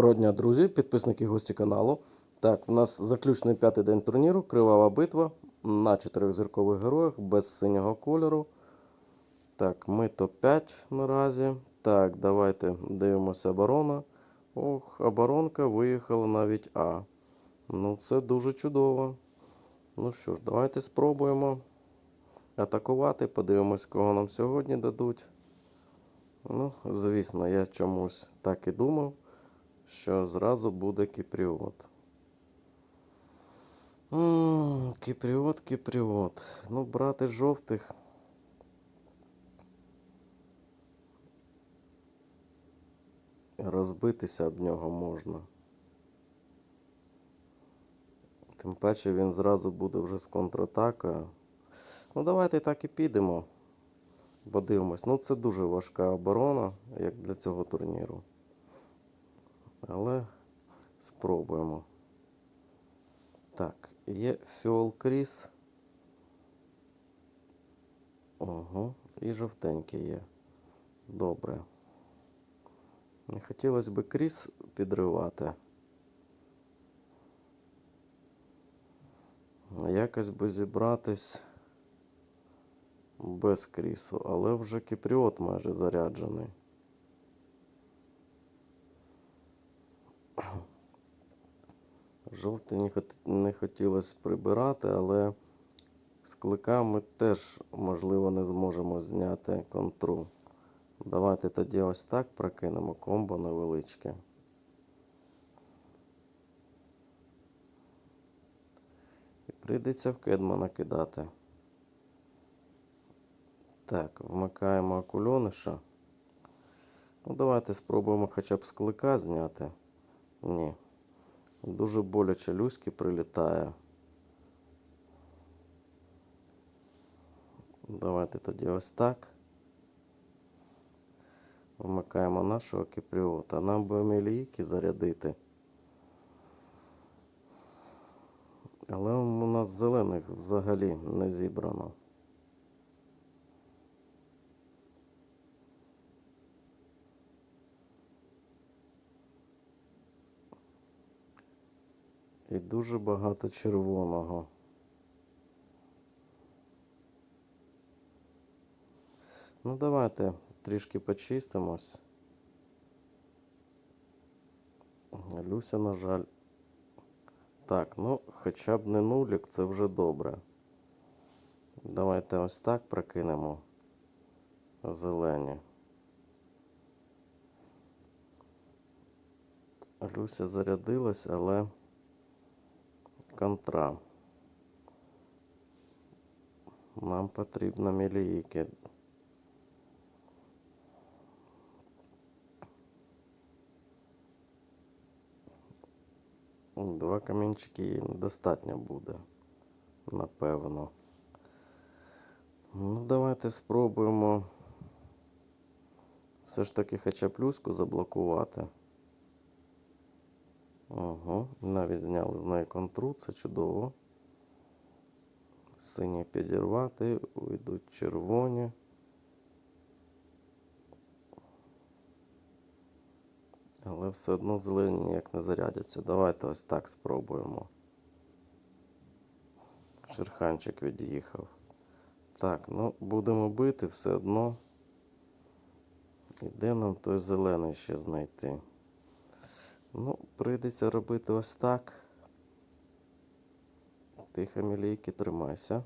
Доброго дня, друзі, підписники гості каналу. Так, у нас заключний п'ятий день турніру, кривава битва на чотирьохзіркових героях без синього кольору. Так, ми топ-5 наразі. Так, давайте дивимося оборона. Ох, оборонка виїхала навіть А. Ну, це дуже чудово. Ну що ж, давайте спробуємо атакувати. Подивимось, кого нам сьогодні дадуть. Ну, звісно, я чомусь так і думав, що зразу буде кіпріот. М, Кіпріот, кіпріот. Ну, брати жовтих. Розбитися об нього можна. Тим паче він зразу буде вже з контратакою. Ну, давайте так і підемо. Подивимось. Ну, це дуже важка оборона, як для цього турніру. Але спробуємо. Так, є Фіол Кріс. Ого, і жовтенький є. Добре. Не хотілося б Кріс підривати. Якось би зібратись без крісу, але вже кіпріот майже заряджений. Жовтий не, хот... не хотілося прибирати, але з кликами теж, можливо, не зможемо зняти контру. Давайте тоді ось так прокинемо комбо невеличке. І прийдеться в кедмана кидати. Так, вмикаємо акульониша. Ну, давайте спробуємо хоча б з клика зняти. Ні. Дуже боляче люськи прилітає. Давайте тоді ось так. Вмикаємо нашого кіпріота. Нам би мілійки зарядити. Але у нас зелених взагалі не зібрано. І дуже багато червоного. Ну, давайте трішки почистимось. Люся, на жаль. Так, ну, хоча б не нулік, це вже добре. Давайте ось так прокинемо зелені. Люся зарядилась, але контра. Нам потрібно мілійки. Два камінчики їй недостатньо буде, напевно. Ну, давайте спробуємо все ж таки хоча плюску заблокувати. Ого, навіть зняли з неї контру, це чудово. Сині підірвати, уйдуть червоні. Але все одно зелені ніяк не зарядяться. Давайте ось так спробуємо. Шерханчик від'їхав. Так, ну будемо бити все одно. І де нам той зелений ще знайти? Ну, прийдеться робити ось так. Тихо, мілійки, тримайся.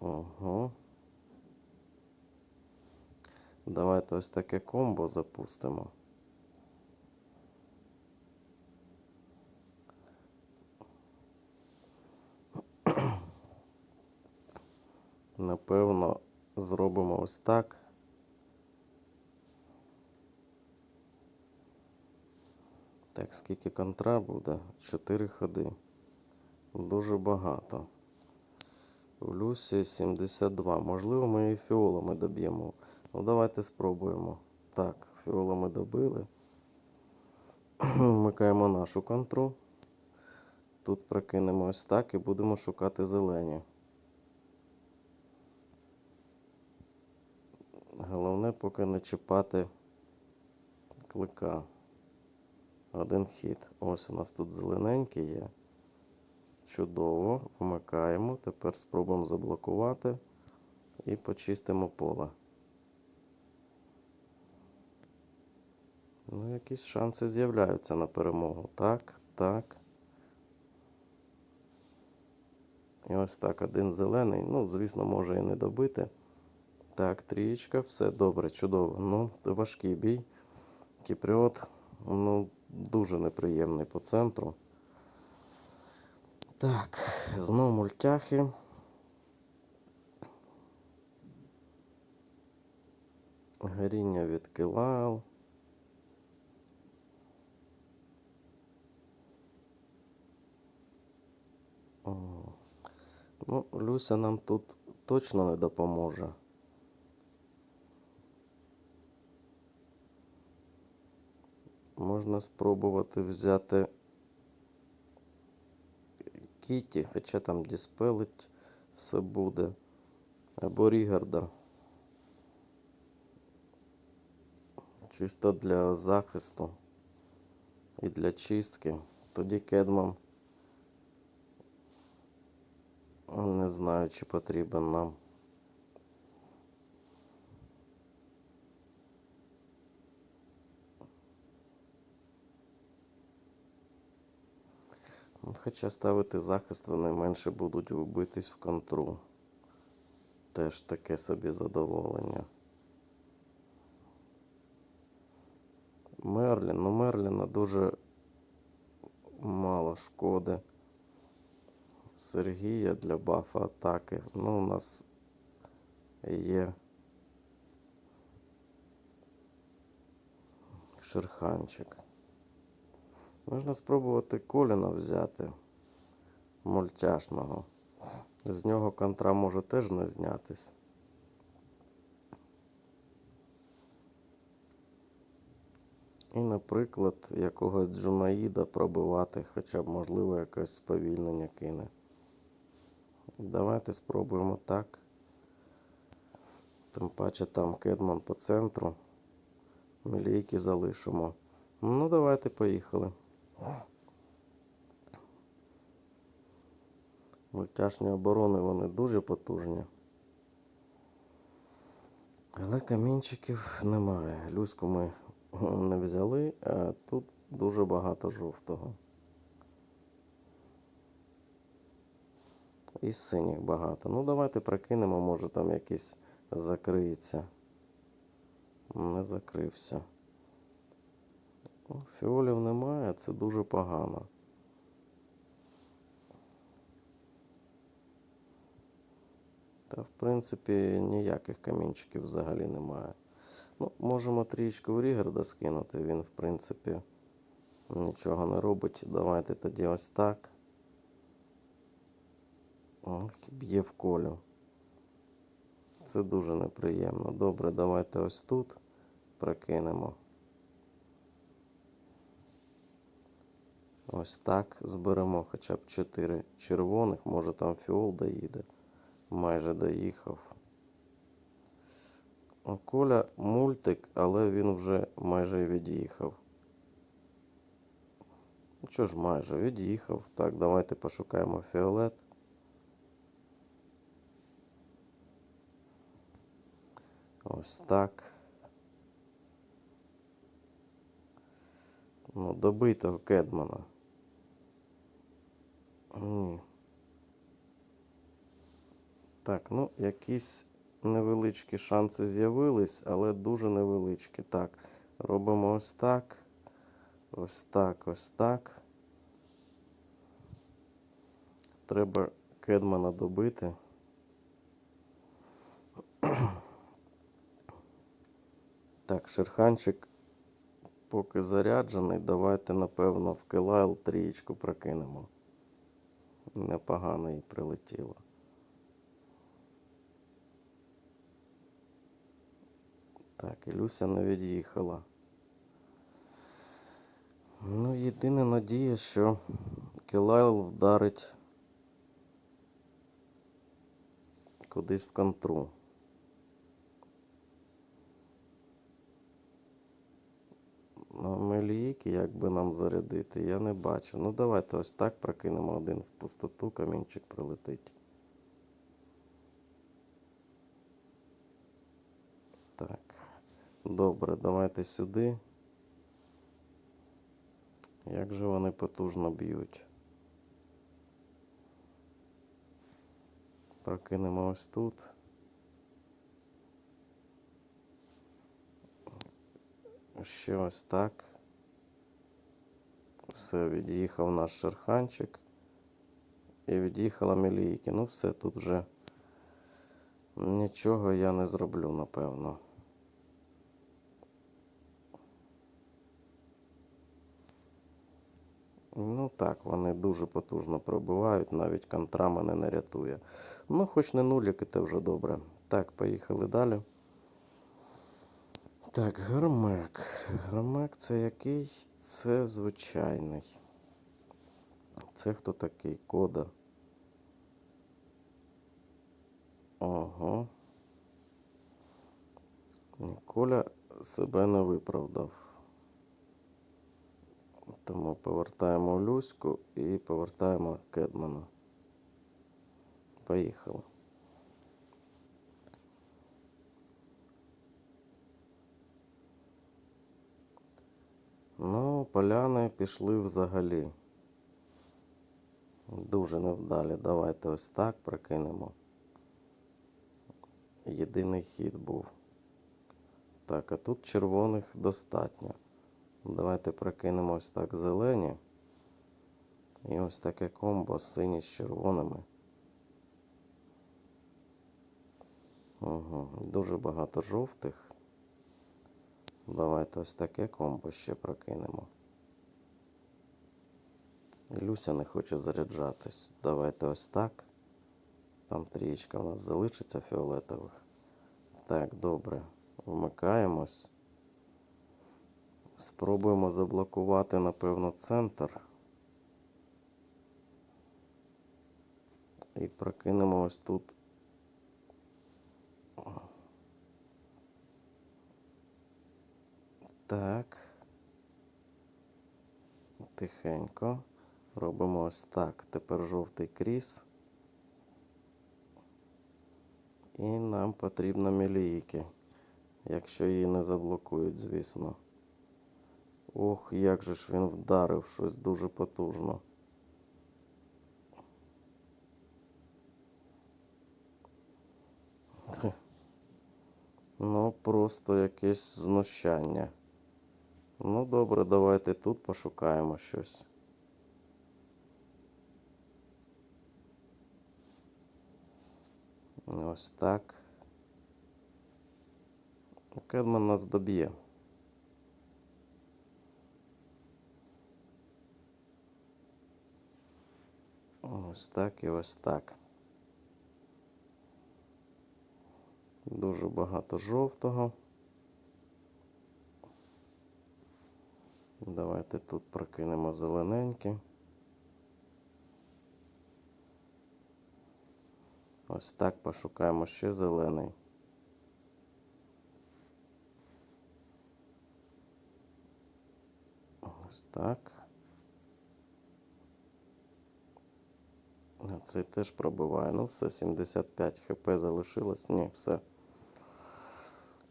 Ого. Давайте ось таке комбо запустимо. Напевно, зробимо ось так. Так, скільки контра буде? Чотири ходи. Дуже багато. У Люсі 72. Можливо, ми і фіолами доб'ємо. Ну, давайте спробуємо. Так, фіолами добили. Вмикаємо нашу контру. Тут прокинемо ось так і будемо шукати зелені. Головне поки не чіпати клика. Один хід. Ось у нас тут зелененький є. Чудово. Вмикаємо. Тепер спробуємо заблокувати і почистимо поле. Ну, якісь шанси з'являються на перемогу. Так, так. І ось так, один зелений. Ну, звісно, може і не добити. Так, трієчка, все добре, чудово. Ну, важкий бій. Кіпріот, ну, дуже неприємний по центру. Так, знову мультяхи. Горіння від килал. Ну, Люся нам тут точно не допоможе. Можна спробувати взяти Кіті, хоча там діспелить все буде. Або Рігарда. Чисто для захисту і для чистки. Тоді Кедман. Не знаю, чи потрібен нам. Хоча ставити захист вони менше будуть битись в контру. Теж таке собі задоволення. Мерлін, ну Мерліна дуже мало шкоди. Сергія для бафа атаки. Ну, у нас є Шерханчик. Можна спробувати Коліна взяти мультяшного. З нього контра може теж не знятись. І, наприклад, якогось Джунаїда пробивати, хоча б, можливо, якесь сповільнення кине. Давайте спробуємо так. Тим паче там Кедман по центру. Мілійки залишимо. Ну, давайте поїхали. Мультяшні оборони вони дуже потужні. Але камінчиків немає. Люську ми не взяли, а тут дуже багато жовтого. І синіх багато. Ну, давайте прокинемо, може там якийсь закриється. Не закрився. Фіолів немає, це дуже погано. Та, в принципі, ніяких камінчиків взагалі немає. Ну, можемо трішки у Рігарда скинути, він, в принципі, нічого не робить. Давайте тоді ось так. Ох, б'є в колю. Це дуже неприємно. Добре, давайте ось тут прокинемо. Ось так зберемо хоча б 4 червоних, може там фіол доїде. Майже доїхав. Коля мультик, але він вже майже від'їхав. Ну що ж, майже від'їхав. Так, давайте пошукаємо фіолет. Ось так. Ну, добитого Кедмана. Ні. Так, ну, якісь невеличкі шанси з'явились, але дуже невеличкі. Так, робимо ось так. Ось так, ось так. Треба Кедмана добити. Так, Шерханчик поки заряджений. Давайте, напевно, в Келайл трієчку прокинемо. Непогано і прилетіло. Так, Ілюся не від'їхала. Ну, єдина надія, що Келайл вдарить кудись в контру. А Мелійки, як би нам зарядити, я не бачу. Ну давайте ось так прокинемо один в пустоту, камінчик прилетить. Так. Добре, давайте сюди. Як же вони потужно б'ють. Прокинемо ось тут. Ще ось так. Все, від'їхав наш шерханчик. І від'їхала мілійки. Ну все, тут вже нічого я не зроблю, напевно. Ну так, вони дуже потужно пробивають, навіть контра мене не рятує. Ну, хоч не нулік, і те вже добре. Так, поїхали далі. Так, гармек. Гармек це який? Це звичайний. Це хто такий? Кода. Ого. Коля себе не виправдав. Тому повертаємо Люську і повертаємо Кедмана. Поїхали. Ну, поляни пішли взагалі. Дуже невдалі. Давайте ось так прокинемо. Єдиний хід був. Так, а тут червоних достатньо. Давайте прокинемо ось так зелені. І ось таке комбо сині з червоними. Угу. Дуже багато жовтих. Давайте ось таке комбо ще прокинемо. Люся не хоче заряджатись. Давайте ось так. Там трієчка у нас залишиться фіолетових. Так, добре. Вмикаємось. Спробуємо заблокувати, напевно, центр. І прокинемо ось тут. Так. Тихенько. Робимо ось так. Тепер жовтий кріс. І нам потрібно мілійки. Якщо її не заблокують, звісно. Ох, як же ж він вдарив щось дуже потужно. Ну, просто якесь знущання. Ну, добре, давайте тут пошукаємо щось. Ось так. Кедман нас доб'є. Ось так і ось так. Дуже багато жовтого. Давайте тут прокинемо зелененьке. Ось так пошукаємо ще зелений. Ось так. Цей теж пробиває. Ну, все, 75 хп залишилось. Ні, все.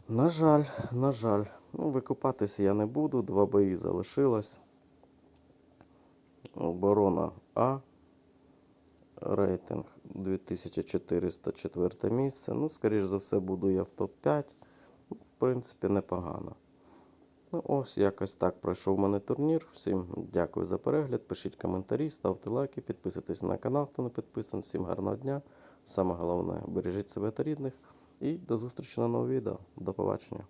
На жаль, на жаль. Ну, викупатися я не буду. Два бої залишилось. Оборона А. Рейтинг 2404 місце. Ну, скоріш за все, буду я в топ-5. В принципі, непогано. Ну, ось якось так пройшов у мене турнір. Всім дякую за перегляд. Пишіть коментарі, ставте лайки, підписуйтесь на канал, хто не підписаний. Всім гарного дня. Саме головне, бережіть себе та рідних. І до зустрічі на новому відео. До побачення.